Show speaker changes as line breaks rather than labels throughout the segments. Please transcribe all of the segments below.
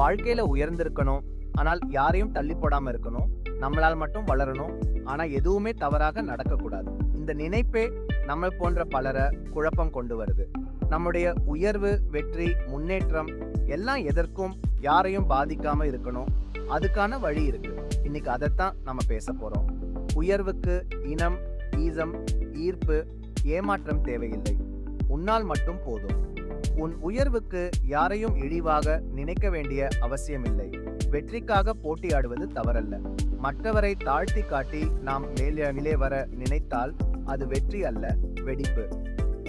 வாழ்க்கையில உயர்ந்திருக்கணும். ஆனால் யாரையும் தள்ளி போடாம இருக்கணும். நம்மளால் மட்டும் வளரணும். ஆனா எதுவுமே தவறாக நடக்கக்கூடாது. இந்த நினைப்பே நம்ம போன்ற பலரை குழப்பம் கொண்டு வருது. நம்முடைய உயர்வு வெற்றி முன்னேற்றம் எல்லாம் எதற்கும் யாரையும் பாதிக்காம இருக்கணும். அதுக்கான வழி இருக்கு. இன்னைக்கு அதைத்தான் நம்ம பேச போறோம். உயர்வுக்கு இனம் ஈசம் ஈர்ப்பு ஏமாற்றம் தேவையில்லை. உன்னால் மட்டும் போதும். உன் உயர்வுக்கு யாரையும் இழிவாக நினைக்க வேண்டிய அவசியமில்லை. வெற்றிக்காக போட்டியாடுவது தவறல்ல. மற்றவரை தாழ்த்தி காட்டி நாம் மேலே மேலே வர நினைத்தால் அது வெற்றி அல்ல வெடிப்பு.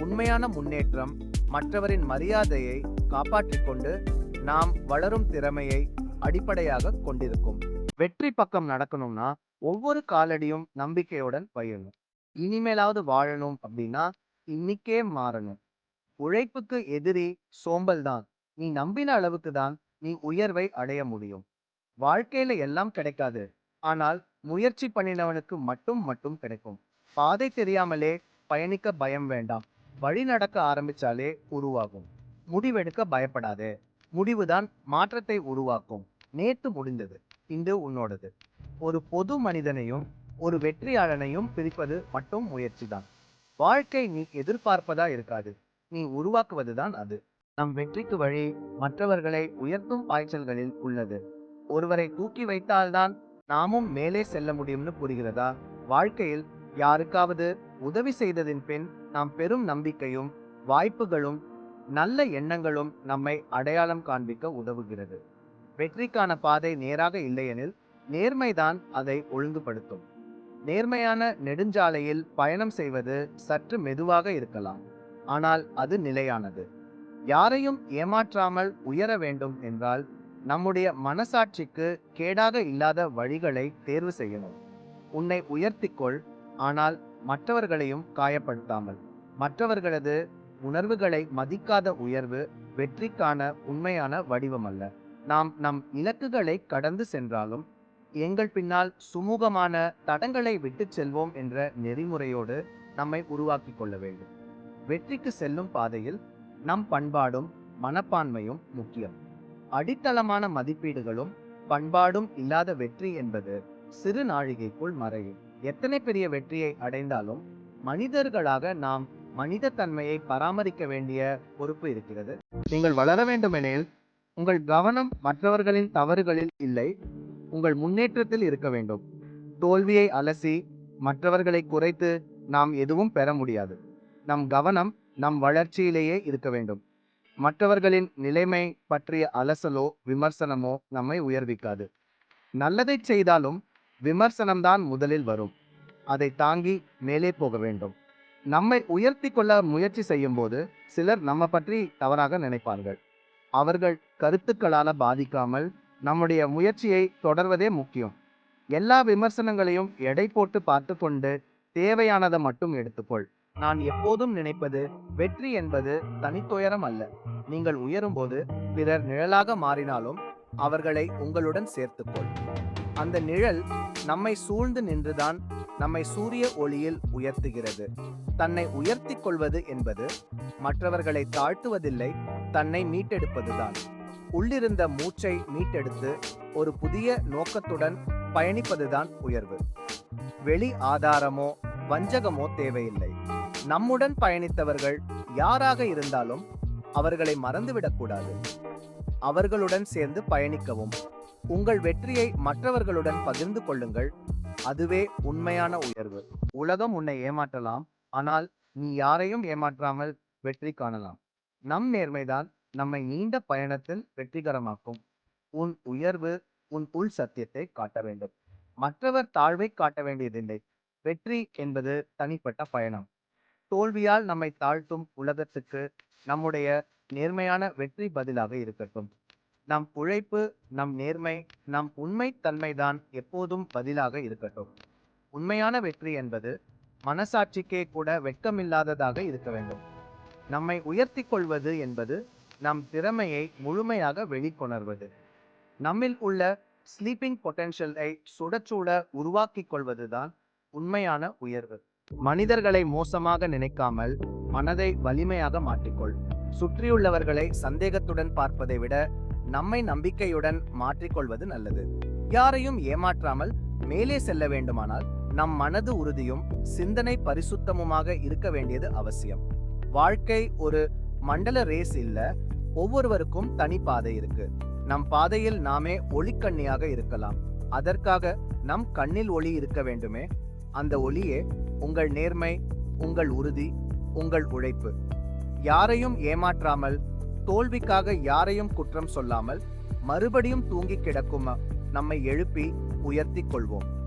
உண்மையான முன்னேற்றம் மற்றவரின் மரியாதையை காப்பாற்றிக் கொண்டு நாம் வளரும் திறமையை அடிப்படையாக கொண்டிருக்கும். வெற்றி பக்கம் நடக்கணும்னா ஒவ்வொரு காலடியும் நம்பிக்கையுடன் பயணும் இனிமேலாவது வாழணும் அப்படின்னா இன்னிக்கே மாறணும். உழைப்புக்கு எதிரி சோம்பல் தான் நீ நம்பின அளவுக்கு தான் நீ உயர்வை அடைய முடியும். வாழ்க்கையில எல்லாம் கிடைக்காது. ஆனால் முயற்சி பண்ணினவனுக்கு மட்டும் மட்டும் கிடைக்கும். பாதை தெரியாமலே பயணிக்க பயம் வேண்டாம். வழி நடக்க ஆரம்பிச்சாலே உருவாகும். முடிவெடுக்க பயப்படாதே. முடிவுதான் மாற்றத்தை உருவாக்கும். நேத்து முடிந்தது. இன்று உன்னோடது. ஒரு பொது மனிதனையும் ஒரு வெற்றியாளனையும் பிரிப்பது மட்டும் முயற்சிதான். வாழ்க்கை நீ எதிர்பார்ப்பதா இருக்காது. நீ உருவாக்குவதுதான் அது. நம் வெற்றிக்கு வழி மற்றவர்களை உயர்த்தும் பாய்ச்சல்களில் உள்ளது. ஒருவரை தூக்கி வைத்தால்தான் நாமும் மேலே செல்ல முடியும்னு புரிகிறதா? வாழ்க்கையில் யாருக்காவது உதவி செய்ததின் பின் நாம் பெரும் நம்பிக்கையும் வாய்ப்புகளும் நல்ல எண்ணங்களும் நம்மை அடையாளம் காண்பிக்க உதவுகிறது. வெற்றிக்கான பாதை நேராக இல்லையெனில் நேர்மைதான் அதை ஒழுங்குபடுத்தும். நேர்மையான நெடுஞ்சாலையில் பயணம் செய்வது சற்று மெதுவாக இருக்கலாம். ஆனால் அது நிலையானது. யாரையும் ஏமாற்றாமல் உயர வேண்டும் என்றால் நம்முடைய மனசாட்சிக்கு கேடாக இல்லாத வழிகளை தேர்வு செய்யணும். உன்னை உயர்த்திக்கொள் ஆனால் மற்றவர்களையும் காயப்படுத்தாமல். மற்றவர்களது உணர்வுகளை மதிக்காத உயர்வு வெற்றிக்கான உண்மையான வடிவம் அல்ல நாம் நம் இலக்குகளை கடந்து சென்றாலும் எங்கள் பின்னால் சுமூகமான தடங்களை விட்டுச் செல்வோம் என்ற நெறிமுறையோடு நம்மை உருவாக்கிக் கொள்ள வேண்டும். வெற்றிக்கு செல்லும் பாதையில் நம் பண்பாடும் மனப்பான்மையும் முக்கியம். அடித்தளமான மதிப்பீடுகளும் பண்பாடும் இல்லாத வெற்றி என்பது சிறு நாழிகைக்குள் மறையும். எத்தனை பெரிய வெற்றியை அடைந்தாலும் மனிதர்களாக நாம் மனித தன்மையை பராமரிக்க வேண்டிய பொறுப்பு இருக்கிறது. நீங்கள் வளர வேண்டுமெனில் உங்கள் கவனம் மற்றவர்களின் தவறுகளில் இல்லை உங்கள் முன்னேற்றத்தில் இருக்க வேண்டும். தோல்வியை அலசி மற்றவர்களை குறைத்து நாம் எதுவும் பெற முடியாது. நம் கவனம் நம் வளர்ச்சியிலேயே இருக்க வேண்டும். மற்றவர்களின் நிலைமை பற்றிய அலசலோ விமர்சனமோ நம்மை உயர்விக்காது. நல்லதை செய்தாலும் விமர்சனம்தான் முதலில் வரும். அதை தாங்கி மேலே போக வேண்டும். நம்மை உயர்த்தி கொள்ள முயற்சி செய்யும் போது சிலர் நம்ம பற்றி தவறாக நினைப்பார்கள். அவர்கள் கருத்துக்களால பாதிக்காமல் நம்முடைய முயற்சியை தொடர்வதே முக்கியம். எல்லா விமர்சனங்களையும் எடை போட்டு பார்த்து கொண்டு தேவையானதை மட்டும் எடுத்துக்கொள். நான் எப்போதும் நினைப்பது வெற்றி என்பது தனித்துயரம் அல்ல. நீங்கள் உயரும்போது பிறர் நிழலாக மாறினாலும் அவர்களை உங்களுடன் சேர்த்துக்கொள். அந்த நிழல் நம்மை சூழ்ந்து நின்றுதான் நம்மை சூரிய ஒளியில் உயர்த்துகிறது. தன்னை உயர்த்தி கொள்வது என்பது மற்றவர்களை தாழ்த்துவதில்லை தன்னை மீட்டெடுப்பதுதான். உள்ளிருந்த மூச்சை மீட்டெடுத்து ஒரு புதிய நோக்கத்துடன் பயணிப்பதுதான் உயர்வு. வெளி ஆதாரமோ வஞ்சகமோ தேவையில்லை. நம்முடன் பயணித்தவர்கள் யாராக இருந்தாலும் அவர்களை மறந்துவிடக்கூடாது. அவர்களுடன் சேர்ந்து பயணிக்கவும். உங்கள் வெற்றியை மற்றவர்களுடன் பகிர்ந்து கொள்ளுங்கள். அதுவே உண்மையான உயர்வு. உலகம் உன்னை ஏமாற்றலாம். ஆனால் நீ யாரையும் ஏமாற்றாமல் வெற்றி காணலாம். நம் நேர்மைதான் நம்மை நீண்ட பயணத்தில் வெற்றிகரமாக்கும். உன் உயர்வு உன் உள் சத்தியத்தை காட்ட வேண்டும். மற்றவர் தாழ்வை காட்ட வேண்டியதில்லை. வெற்றி என்பது தனிப்பட்ட பயணம். தோல்வியால் நம்மை தாழ்த்தும் உலகத்துக்கு நம்முடைய நேர்மையான வெற்றி பதிலாக இருக்கட்டும். நம் உழைப்பு நம் நேர்மை நம் உண்மை தன்மைதான் எப்போதும் பதிலாக இருக்கட்டும். உண்மையான வெற்றி என்பது மனசாட்சிக்கே கூட வெட்கமில்லாததாக இருக்க வேண்டும். நம்மை உயர்த்தி கொள்வது என்பது நம் திறமையை முழுமையாக வெளிக்கொணர்வது. நம்மில் உள்ள ஸ்லீப்பிங் பொட்டென்ஷியலை சுட சுட உருவாக்கிக் கொள்வதுதான் உண்மையான உயர்வு. மனிதர்களை மோசமாக நினைக்காமல் மனதை வலிமையாக மாற்றிக்கொள். சுற்றியுள்ளவர்களை சந்தேகத்துடன் பார்ப்பதை விட நம்மை நம்பிக்கையுடன் மாற்றிக்கொள்வது நல்லது. யாரையும் ஏமாற்றாமல் மேலே செல்ல வேண்டுமானால் நம் மனது உறுதியும் சிந்தனை பரிசுத்தமுமாக இருக்க வேண்டியது அவசியம். வாழ்க்கை ஒரு மண்டல ரேஸ் இல்ல ஒவ்வொருவருக்கும் தனி பாதை இருக்கு. நம் பாதையில் நாமே ஒளிக்கண்ணியாக இருக்கலாம். அதற்காக நம் கண்ணில் ஒளி இருக்க வேண்டுமே அந்த ஒளியே உங்கள் நேர்மை உங்கள் உறுதி உங்கள் உழைப்பு. யாரையும் ஏமாற்றாமல் தோல்விக்காக யாரையும் குற்றம் சொல்லாமல் மறுபடியும் தூங்கி கிடக்கும் நம்மை எழுப்பி உயர்த்திக் கொள்வோம்.